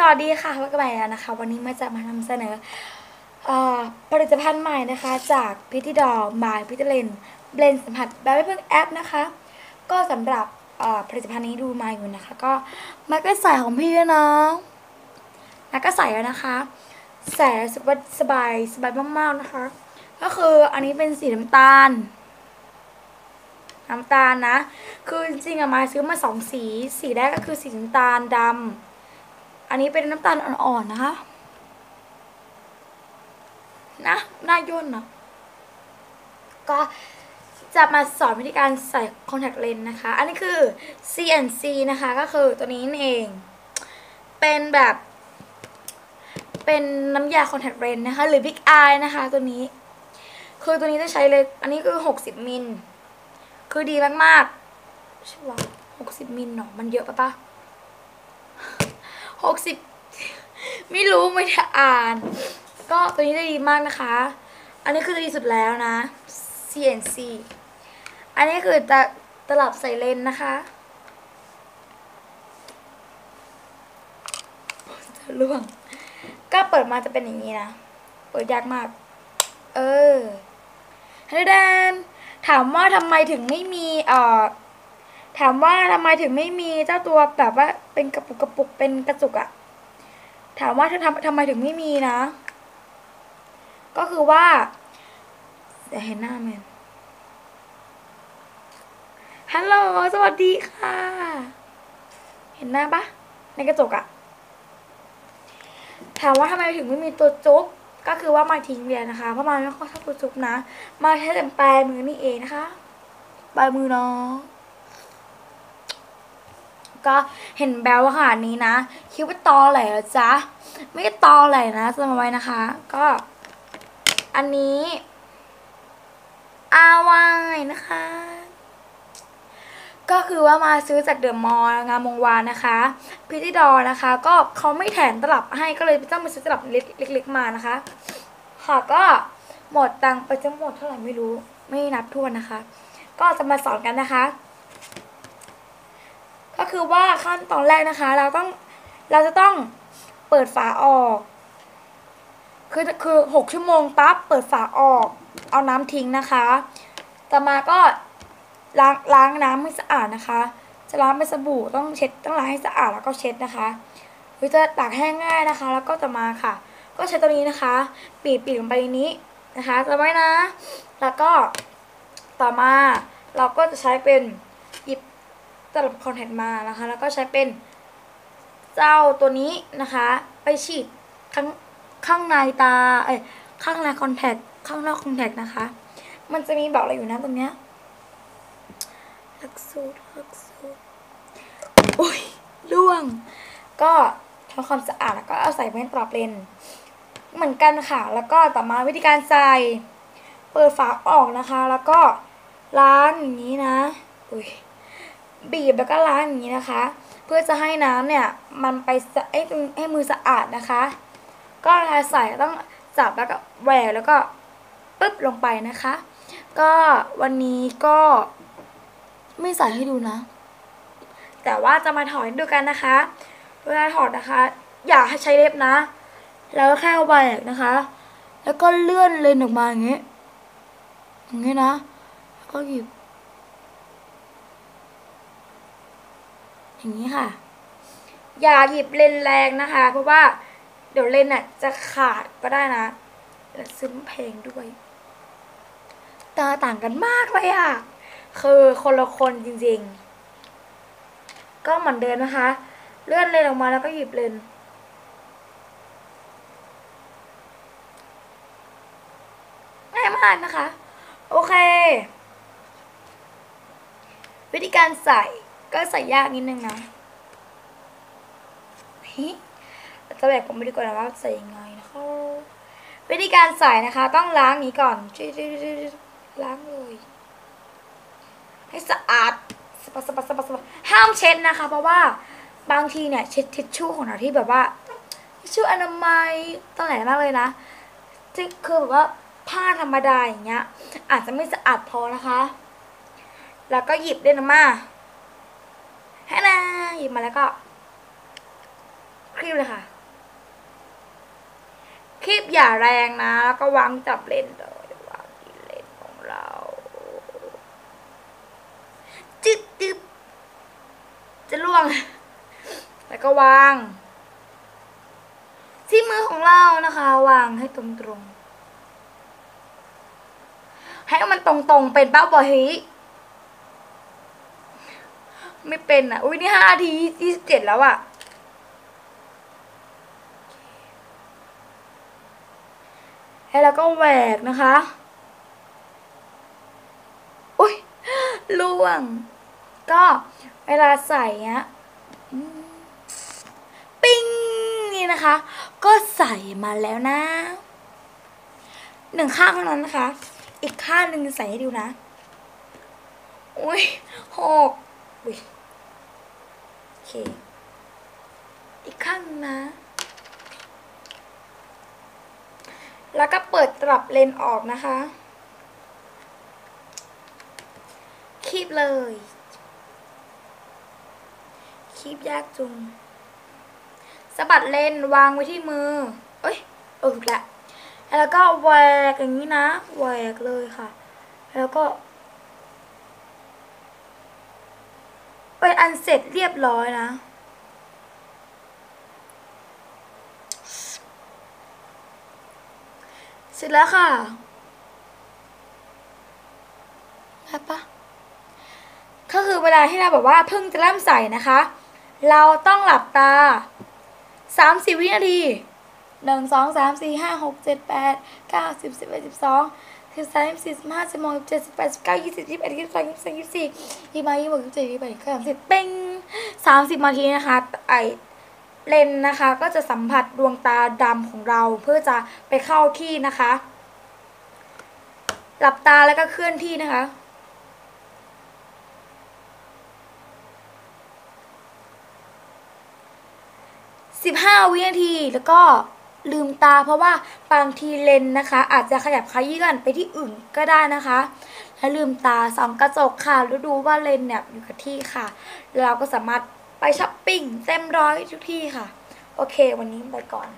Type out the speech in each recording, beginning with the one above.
สวัสดีค่ะพบกันใหม่แล้วนะคะ วันนี้มาจะมานำเสนอผลิตภัณฑ์ใหม่นะคะ จากพิธีดอมายพิทเลนเบลนสัมผัสแบบไม่เพิ่งแอปนะคะ ก็สำหรับผลิตภัณฑ์นี้ดูมาอยู่นะคะ ก็มาก็ใส่ของพี่ด้วยนะมาก็ใส่แล้วนะคะใส่แสึกว่าสบายสบายมากๆนะคะ ก็คืออันนี้เป็นสีน้ำตาลน้ำตาลนะ คือจริงๆอะมาซื้อมาสองสี สีแรกก็คือสีน้ำตาลดำ อันนี้เป็นน้ำตาลอ่อนๆนะคะ นะน้าย่นนะก็จะมาสอนวิธีการใส่คอนแทคเลนส์นะคะ อันนี้คือ CNC นะคะ ก็คือตัวนี้เอง เป็นแบบ เป็นน้ำยาคอนแทคเลนส์นะคะ หรือ Big Eye นะคะ ตัวนี้ คือตัวนี้จะใช้เลย อันนี้คือ 60มิล คือดีมากๆใช่ปะหกสิบมิลเนาะมันเยอะปะปะ หกสิบไม่รู้ไม่ได้อ่าน ก็ตัวนี้ได้ดีมากนะคะ อันนี้คือดีสุดแล้วนะ CNC อันนี้คือตะตลับใส่เลนนะคะจะล่วง ก็เปิดมาจะเป็นอย่างนี้นะ เปิดยากมาก เออฮัลโหลแดนถามว่าทำไมถึงไม่มีเอ่อ ถามว่าทำไมถึงไม่มีเจ้าตัวแบบว่าเป็นกระปุกกระปุกเป็นกระจุกอะถามว่าเธอทำทำไมถึงไม่มีนะ ก็คือว่าเดี๋ยวเห็นหน้าแมนฮัลโหลสวัสดีค่ะ เห็นหน้าปะในกระจกอะถามว่าทำไมถึงไม่มีตัวจุ๊บก็คือว่ามาทิ้งเรียนนะคะ เพราะมาไม่ค่อยชอบตัวจุ๊บนะ มาใช้แต่ปลายมือนี่เองนะคะปลายมือเนาะ ก็เห็นแบลว่าขนาดนี้นะ คิดว่าตอแหลเหรอจ๊ะ ไม่ได้ตอแหลนะจำเอาไว้นะคะ ก็ อันนี้อาวายนะคะ ก็คือว่ามาซื้อจากเดอะมอลล์งามวงวานนะคะพิธีดอนะคะ ก็เขาไม่แถมตลับให้ก็เลยต้องมาซื้อตลับเล็กๆมานะคะ ค่ะก็หมดตังไปจะหมดเท่าไหร่ไม่รู้ ไม่นับทวนนะคะ ก็จะมาสอนกันนะคะ ก็คือว่าขั้นตอนแรกนะคะ เราต้องเราจะต้องเปิดฝาออก คือคือหกชั่วโมงปั๊บเปิดฝาออก เอาน้ำทิ้งนะคะ ต่อมาก็ล้างล้างน้ำให้สะอาดนะคะ จะล้างเป็นสบู่ต้องเช็ดต้องล้างให้สะอาดแล้วก็เช็ดนะคะหรือจะตากแห้งง่ายนะคะ แล้วก็ต่อมาค่ะ ก็ใช้ตัวนี้นะคะ ปีดปีดลงไปนี้นะคะจำไว้นะ แล้วก็ต่อมาเราก็จะใช้เป็น ตลับคอนแทคมานะคะ แล้วก็ใช้เป็นเจ้าตัวนี้นะคะ ไปฉีดข้างข้างในตาเอ้ยข้างในคอนแทคข้างนอกคอนแทคนะคะ มันจะมีบอกอะไรอยู่นะตรงเนี้ยหลักสูตรหลักสูตรอุ้ยล่วง ก็ทำความสะอาดแล้วก็เอาใส่แว่นปรับเลนเหมือนกันค่ะ แล้วก็ต่อมาวิธีการใส่ เปิดฝาออกนะคะ แล้วก็ล้างอย่างนี้นะ อุ้ย บีบแล้วก็ล้างอย่างนี้นะคะ เพื่อจะให้น้ำเนี่ยมันไปให้ให้มือสะอาดนะคะ ก็เวลาใส่ต้องจับแล้วก็แหวกแล้วก็ปึ๊บลงไปนะคะ ก็วันนี้ก็ไม่ใส่ให้ดูนะ แต่ว่าจะมาถอดให้ดูกันนะคะ เวลาถอดนะคะ อย่าให้ใช้เล็บนะ แล้วแค่แหวกนะคะ แล้วก็เลื่อนเลนออกมาอย่างนี้อย่างนี้นะแล้วก็หยิบ อย่างนี้ค่ะ อย่าหยิบเลนแรงนะคะ เพราะว่าเดี๋ยวเลนอะจะขาดก็ได้นะแล้วซื้อมาแพงด้วยตาต่างกันมากเลยอะคือคนละคนจริงๆ ก็เหมือนเดิมนะคะ เลื่อนเลนออกมาแล้วก็หยิบเลนง่ายมากนะคะ โอเค วิธีการใส่ ก็ใส่ยากนิดนึงนะฮ้ยจะแบบผมไม่ดีกว่านะว่าใส่ยังไงนะคะวิธีการใส่นะคะ ต้องล้างนี้ก่อนล้างเลยให้สะอาดสะบัดสะบัดสะบัดสะบัดห้ามเช็ดนะคะ เพราะว่าบางทีเนี่ยเช็ดทิชชู่ของเราที่แบบว่าทิชชู่อนามัยตอนไหนมากเลยนะที่คือแบบว่าผ้าธรรมดาอย่างเงี้ย อาจจะไม่สะอาดพอนะคะ แล้วก็หยิบด้วยนมา ให้นะหยิบมาแล้วก็ คลิปเลยค่ะ คลิปอย่าแรงนะ แล้วก็วางจับเลนเลยวางที่เลนของเราจึ๊บจึ๊บจะล่วง แล้วก็วาง ที่มือของเรานะคะ วางให้ตรงๆให้มันตรงๆเป็นเป้าบอยเฮ้ ไม่เป็นอะ อุ้ยนี่ห้าทียี่สิบเจ็ดแล้วอะ แล้วก็แหวกนะคะอุ้ยล่วง ก็เวลาใส่เนี้ยปิ้งนี่นะคะ ก็ใส่มาแล้วนะ หนึ่งข้างเท่านั้นนะคะ อีกข้างหนึ่งใส่ให้ดูนะ อุ้ยหก อุ้ยโอเค อีกข้างหนึ่งนะ แล้วก็เปิดตลับเลนออกนะคะ คีบเลย คีบยากจุงสะบัดเลนวางไว้ที่มือ เอ้ยเออถูกแล้วแล้วก็แหวกอย่างนี้นะแหวกเลยค่ะ แล้วก็ เป็นอันเสร็จเรียบร้อยนะ เสร็จแล้วค่ะได้ปะก็คือเวลาที่เราแบบว่าเพิ่งจะเริ่มใส่นะคะ เราต้องหลับตาสามสิบวินาทีหนึ่งสองสามสี่ห้าหกเจ็ดแปดเก้าสิบสิบเอ็ดสิบสอง สิบสามสิบสี่สิบห้าสิบหกสิบเจ็ดสิบแปดสิบเก้ายี่สิบยี่สิบเอ็ดยี่สิบสองยี่สิบสามยี่สิบสี่ยี่สิบห้ายี่สิบหกยี่สิบเจ็ดยี่สิบแปดยี่สิบเก้าสามสิบเป้งสามสิบนาทีนะคะไอเลนนะคะก็จะสัมผัสดวงตาดำของเราเพื่อจะไปเข้าที่นะคะ หลับตาแล้วก็เคลื่อนที่นะคะสิบห้าวินาทีแล้วก็ ลืมตา เพราะว่าบางทีเลนนะคะ อาจจะขยับขยื่นไปที่อื่นก็ได้นะคะ แล้วลืมตาส่องกระจกค่ะแล้วดูว่าเลนเนี่ยอยู่กับที่ค่ะ เราก็สามารถไปช้อปปิ้งเต็มร้อยทุกที่ค่ะ โอเค วันนี้ไปก่อน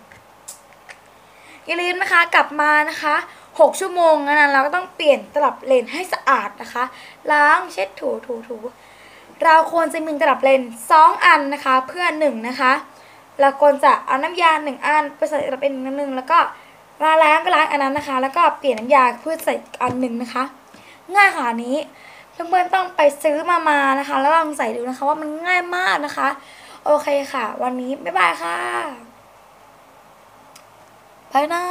อย่าลืมนะคะกลับมานะคะ6ชั่วโมงนั้นเราก็ต้องเปลี่ยนตลับเลนให้สะอาดนะคะ ล้างเช็ดถูถูถูเราควรจะมีตลับเลนส์สองอันนะคะ เพื่อหนึ่งนะคะ เราควรจะเอาน้ำยาหนึ่งอันไปใส่กระเลนอันหนึ่งแล้วก็มาล้างก็ล้างอันนั้นนะคะ แล้วก็เปลี่ยนน้ำยาเพื่อใส่อันหนึ่งนะคะ ง่ายขนาดนี้เพื่อนๆต้องไปซื้อมามานะคะ แล้วลองใส่ดูนะคะว่ามันง่ายมากนะคะ โอเคค่ะ วันนี้บ๊ายบายค่ะไปนะ